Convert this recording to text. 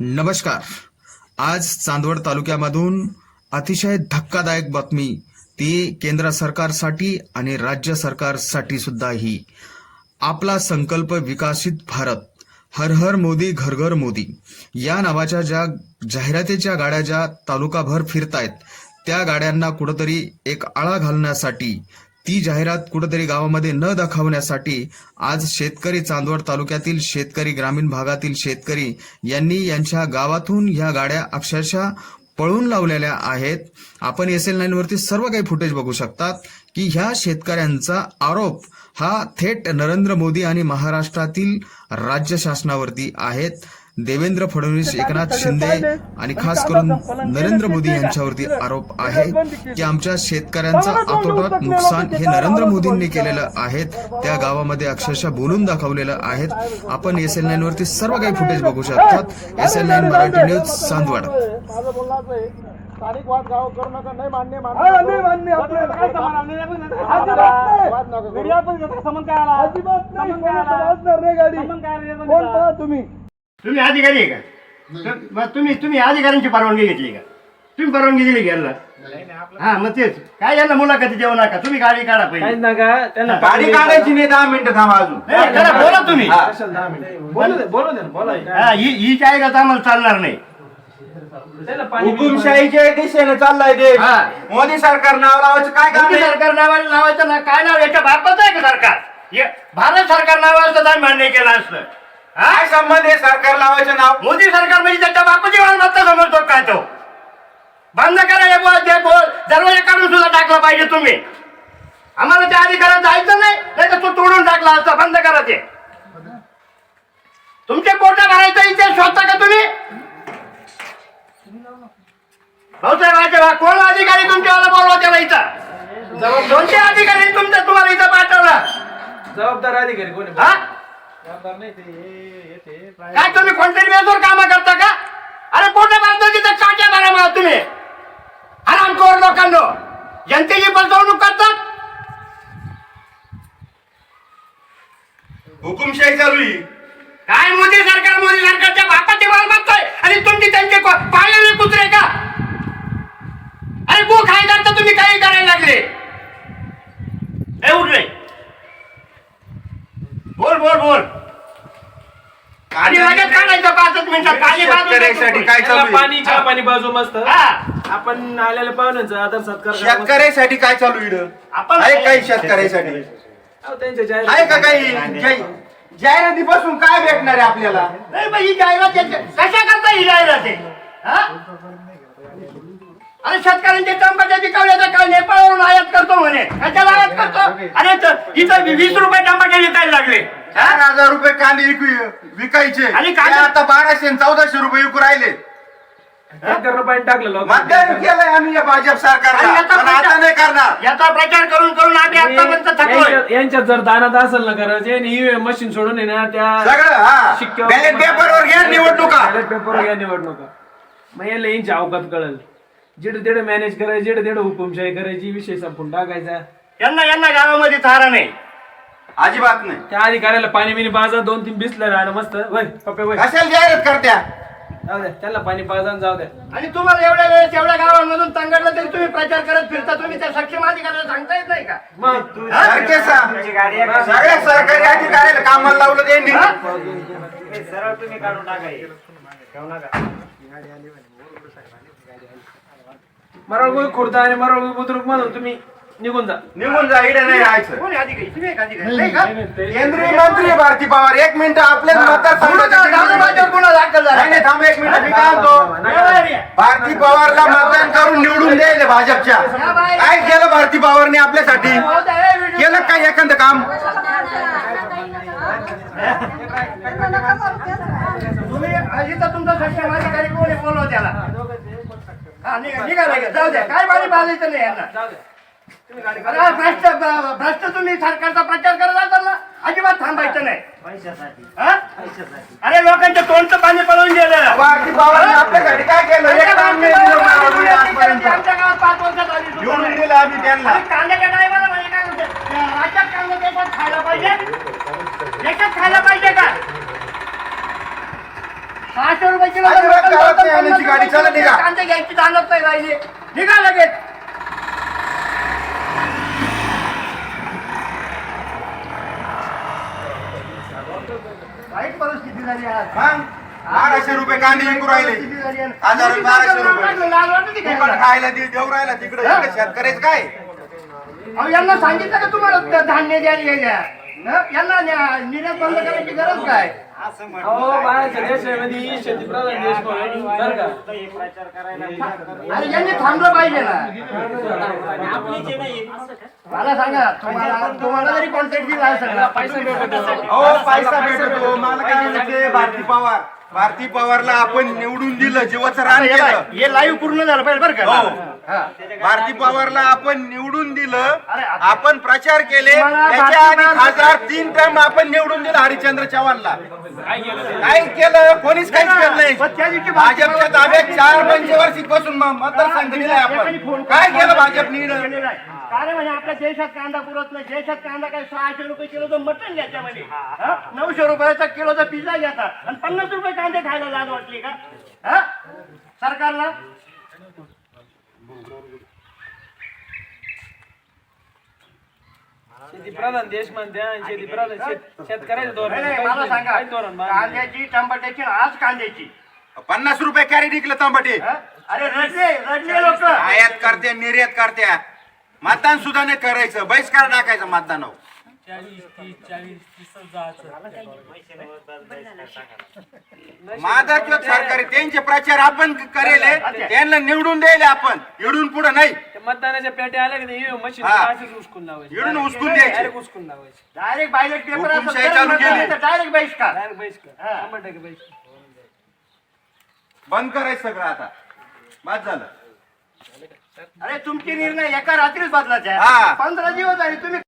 नमस्कार. आज चांदवड तालुक्यामधून अतिशय धक्कादायक बातमी ती केंद्र सरकारसाठी आणि राज्य सरकारसाठी सुद्धा ही. आपला संकल्प विकसित भारत हर हर मोदी घर घर मोदी. या नावाच्या ज्या जाहिरातीच्या गाड्या ज्या तालुकाभर फिरतायत त्या गाड्यांना कुठंतरी एक आळा घालण्यासाठी ती जाहिरात कुठंतरी गावामध्ये न दाखवण्यासाठी आज शेतकरी चांदवड तालुक्यातील शेतकरी ग्रामीण भागातील शेतकरी यांनी यांच्या गावातून ह्या गाड्या अक्षरशः पळून लावलेल्या आहेत. आपण एस एल नाईनवरती सर्व काही फुटेज बघू शकतात की ह्या शेतकऱ्यांचा आरोप हा थेट नरेंद्र मोदी आणि महाराष्ट्रातील राज्य शासनावरती आहेत. देवेंद्र फडणवीस एकनाथ शिंदे आणि खास करून नरेंद्र मोदी यांच्यावरती आरोप आहे की आमच्या शेतकऱ्यांचं आतोटात नुकसान हे नरेंद्र मोदींनी केलेलं आहे त्या गावामध्ये अक्षरशः बोलून दाखवलेलं आहेत. आपण एस एल नाईन वरती सर्व काही फुटेज बघू शकतात. S L nine Marathi news Chandwad पहा तुम्ही? तुम्ही अधिकारी आहे का? तर मग तुम्ही तुम्ही अधिकाऱ्यांची परवानगी घेतली का? तुम्ही परवानगी दिली का यांना हा मग तेच. काय यांना मुलाखती देऊ नका? तुम्ही गाडी काढा काहीच पहिले नका. त्यांना गाडी काढायची नाही दहा मिनिटं थांबा अजून. नाही, बोला तुम्ही. बोलू दे बोलू दे ना, बोला. हा, ही ही जाहिरात आम्हाला चालणार नाही. पाणी हुकुमशाहीच्या दिशेने चाललाय देश. हा. मोदी सरकार नाव लावायचं काय काम मोदी आहे? सरकार नावाला नावाचं ना? काय नाव याच्या बापाचं आहे का सरकार? हे भारत सरकार नावाचं नाही मान्य केलं असतं. काय संबंध आहे? सरकार लावायचं नाव? मोदी सरकार म्हणजे त्याच्या बापाची मालमत्ता समजतो काय तो? बंद करा हे बोल जे बोल. दरवाजा काढून सुद्धा टाकला पाहिजे तुम्ही. आम्हाला त्या अधिकारात जायचं नाही नाही तर तो तोडून टाकला असता. बंद करा ते. तुमचे पोट भरायचं इथे शोधता का तुम्ही? भाऊसाहेब राजे कोण अधिकारी तुमच्यावाला बोलवा त्याला इथं? कोणते अधिकारी तुमच्या तुम्हाला इथं पाठवला. जबाबदार अधिकारी कोणी हा? जबाबदार नाही ते हे- हे- ते काय तुम्ही कोणतरी बेजोर काम करता का? अरे पोटे भरतो तिथं चाट्या भरा मला तुम्ही? हरामखोर लोकांनो जनतेची फसवणूक करतात. हुकुमशाही चालू आहे. काय मोदी सरकार मोदी सरकारच्या बापाची माल मागतोय? आणि तुमची त्यांचे को- पाळलेले कुत्रे का? अरे गो खायदार तर तुम्ही काही करायला लागले. ए उठले बोल बोल बोल आणि लगेच काढायचं पाचच मिनिटात शेतकऱ्यासाठी काय त्याला चालू आहे? पाणी चहा पाणी बाजू मस्त. हा. आपण आलेल्या पाहुण्यांचा आदर सत्कार करा. शेतकऱ्यासाठी काय चालू इकडं? आपण- आहे काही शेतकऱ्यासाठी? अहो, त्यांच्या आहे जाहिराती- का काही? जाहि- जाहिरातीपासून काय भेटणार आहे आपल्याला? नाही ही जाहिरात याच्या- कशा करता ही जाहिरात आहे? हा? अरे शेतकऱ्यांचे टमाटे पिकवल्याचं काय नेपाळवरून आयात करतो म्हणे. कशाला आयात करतो? अरे त- इथं वीस रुपये टमाटे विकायला लागले? चार हजार रुपये कांदे विकू विकायचे. आणि ते कांदे- आता बाराशे आणि चौदाशे रुपये विकू राहिले. टँकर रुपयाने टाकलं लोकांनी. मतदान केलंय आम्ही या भाजप आणि सरकारला याचा पण आता नाही करणार. प्रचार याचा प्रचार करून करून आम्ही आतापर्यंत थकलोय. यांच्यात यांच्यात जर दानात असेल ना करायचं ईव्हीएम मशीन सोडून आहे ना त्या सगळं हा. शिक्क्यावर- बॅलेट पेपरवर घ्या निवडणुका. बॅलेट पेपरवर घ्या निवडणुका. मग याला यांची अवकात कळल. जिडे तिडे मॅनेज करायची जिडे तिडे हुकुमशाही करायची विषय संपून टाकायचा. यांना यांना गावामध्ये थारा नाही. अजिबात नाही. त्या अधिकाऱ्याला पाणी बिनी पाजा दोन तीन बिसलं राहिलं मस्त. वय पप्पे वय. कशाला जाहिरात करत्या? जाऊ द्या त्याला पाणी पाजा आणि जाऊ द्या आणि तुम्हाला एवढ्या वेळेस एवढ्या गावांमधून तंगडलं तरी तुम्ही प्रचार करत फिरता तुम्ही त्या सक्षम अधिकाऱ्याला सांगता येत नाही का? मग? सारखे सा- सगळ्या सरकारी अधिकाऱ्याला कामाला लावलं त्यांनी मरळगुई खुर्दा आणि मरळगुई बुद्रुक म्हणून तुम्ही निघून जा. निघून जा इकडे नाही यायचं कोणी नाही का? केंद्रीय मंत्री भारती पवार. एक मिनिट आपल्या म्हणून तर माझ्यावर मतदार गुन्हा दाखल झाला? नाही थांब एक मिनिट मी काय म्हणतो? भारती पवारला मतदान करून निवडून द्यायले भाजपच्या. काय केलं भारती पवारने आपल्यासाठी? केलं काय एखादं काम? तुम्ही तुमचा सक्षम अधिकारी कोणी बोलवा त्याला. हा निघा निघा लगेच. जाऊ द्या. काय पाणी पाजायचं नाही यांना. अरे भ्रष्ट भ्रष्ट तुम्ही सरकारचा प्रचार करत असाल ना अजिबात थांबायचं नाही. हा? अरे लोकांच्या तोंडचं पाणी पळून गेलं. भारती पवारने आपल्यासाठी काय केलं? एक काम नाही दिलं मला आजपर्यंत आमच्या गावात पाच वर्षात आली निवडून दुकानं. दिलं आम्ही त्यांना. कांद्याच्या टायमाला म्हणजे काय म्हणते राज्यात कांदा देशात खायला पाहिजे. देशात खायला पाहिजे का? सहाशे रुपये किलो अजिबात मटण गावात चालतं, नाही आणायची पन्नास गाडी. चला किलो निघा. कांदे घ्यायची जाणत नाही राहिली. निघा लगेच. झाली आज मग? बाराशे रुपये कांदे विकू राहिले. झाली. हजार बाराशे रुपये. लाज वाटते का फुकट याला? खायला दे- देऊ राहिला तिकडे. इकडे शेतकऱ्याच काय? अहो, यांना सांगितलं का तुम्हाला ते धान्य द्या द्या न? यांना न्या- निर्यात बंद करायची गरज काय? अहो बाहेरच्या देशामध्ये शेतीप्रधान देश म्हणून बरं का? अरे यांनी थांबलं पाहिजे ना. मला सांगा तुम्हाला तुम्हाला जरी कॉन्ट्रॅक्ट दिला पैसा भेटत हो पैसा भेटतो मला काय म्हणायचे भारती पवार. भारती पवारला आपण निवडून दिलं जीवाचं रान हे केलं. हे लाईव्ह पूर्ण झालं पाहिजे बरं का. हा. भारती पवारला आपण निवडून दिलं आपण प्रचार केले त्याच्या आधी खासदार तीन टर्म आपण निवडून दिलं हरिश्चंद्र चव्हाणला. काय केलं ते? काय केलं? कोणीच काहीच केलं नाही. भाजपच्या ताब्यात चार पंचवर्षी पासून मतदारसंघ दिलाय आपण. काय केलं. भाजपनी. कारण म्हणजे आपल्या देशात कांदा पुरत नाही. देशात कांदा काय सहाशे रुपये किलोचं मटण घ्यायच्या म्हणजे हा? नऊशे रुपयाचा किलोचा पिझ्झा घेतात. आणि पन्नास रुपये कांदे खायला लाज वाटली का? हा? सरकारला? शेतीप्रधान देश म्हणते आणि शेतीप्रधान शेत- शेतकऱ्याचं धोरण. नाही, नाही, काहीच मला नाही. सांगा धोरण बांधलं? नाही. कांद्याची टमाट्याची आणि आज कांद्याची. पन्नास रुपये कॅरी निघलं तांबटे. हा? अरे रडले रडले लोक. आयात करते निर्यात करत्या मतदान सुद्धा नाही करायचं बहिष्कार टाकायचं मतदानावर. माझा किंवा सरकारी त्यांचे प्रचार आपण करेल त्यांना निवडून द्यायला आपण. इडून पुढे नाही. ते मतदानाच्या पेट्या आल्या की नाही मशीन हा. असेच उचकून लावायचे. इडून उचकून द्यायचे. डायरेक्ट उचकून लावायचे. डायरेक्ट बायलेट पेपर हुकुमशाही चालू केली. डायरेक्ट बहिष्कार. डायरेक्ट बहिष्कार. हा. शंभर टक्के बहिष्कार. बंद करायचं सगळं आता. बाद झालं. अरे तुमचे निर्णय एका रात्रीच बदलायचे हा. पंधरा दिवस झाले तुम्ही